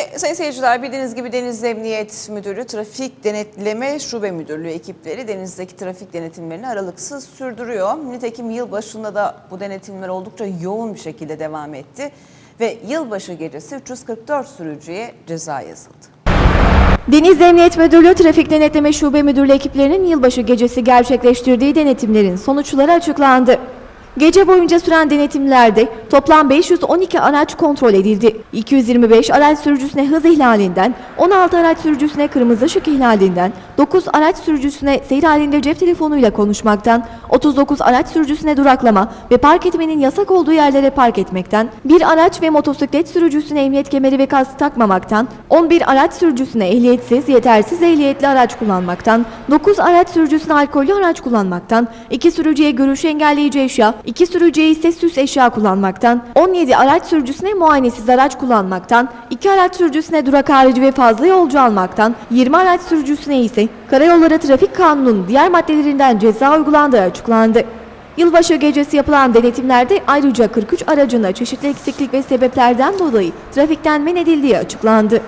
Ve sayın seyirciler bildiğiniz gibi Deniz Emniyet Müdürlüğü Trafik Denetleme Şube Müdürlüğü ekipleri denizdeki trafik denetimlerini aralıksız sürdürüyor. Nitekim yıl başında da bu denetimler oldukça yoğun bir şekilde devam etti. Ve yılbaşı gecesi 344 sürücüye ceza yazıldı. Deniz Emniyet Müdürlüğü Trafik Denetleme Şube Müdürlüğü ekiplerinin yılbaşı gecesi gerçekleştirdiği denetimlerin sonuçları açıklandı. Gece boyunca süren denetimlerde toplam 512 araç kontrol edildi. 225 araç sürücüsüne hız ihlalinden, 16 araç sürücüsüne kırmızı ışık ihlalinden, 9 araç sürücüsüne seyir halinde cep telefonuyla konuşmaktan, 39 araç sürücüsüne duraklama ve park etmenin yasak olduğu yerlere park etmekten, bir araç ve motosiklet sürücüsüne emniyet kemeri ve kask takmamaktan, 11 araç sürücüsüne ehliyetsiz, yetersiz ehliyetli araç kullanmaktan, 9 araç sürücüsüne alkollü araç kullanmaktan, 2 sürücüye görüşü engelleyici eşya, 2 sürücüye ise süs eşya kullanmaktan, 17 araç sürücüsüne muayenesiz araç kullanmaktan, 2 araç sürücüsüne durak harici ve fazla yolcu almaktan, 20 araç sürücüsüne ise Karayolları Trafik Kanunu'nun diğer maddelerinden ceza uygulandığı açıklandı. Yılbaşı gecesi yapılan denetimlerde ayrıca 43 aracında çeşitli eksiklik ve sebeplerden dolayı trafikten men edildiği açıklandı.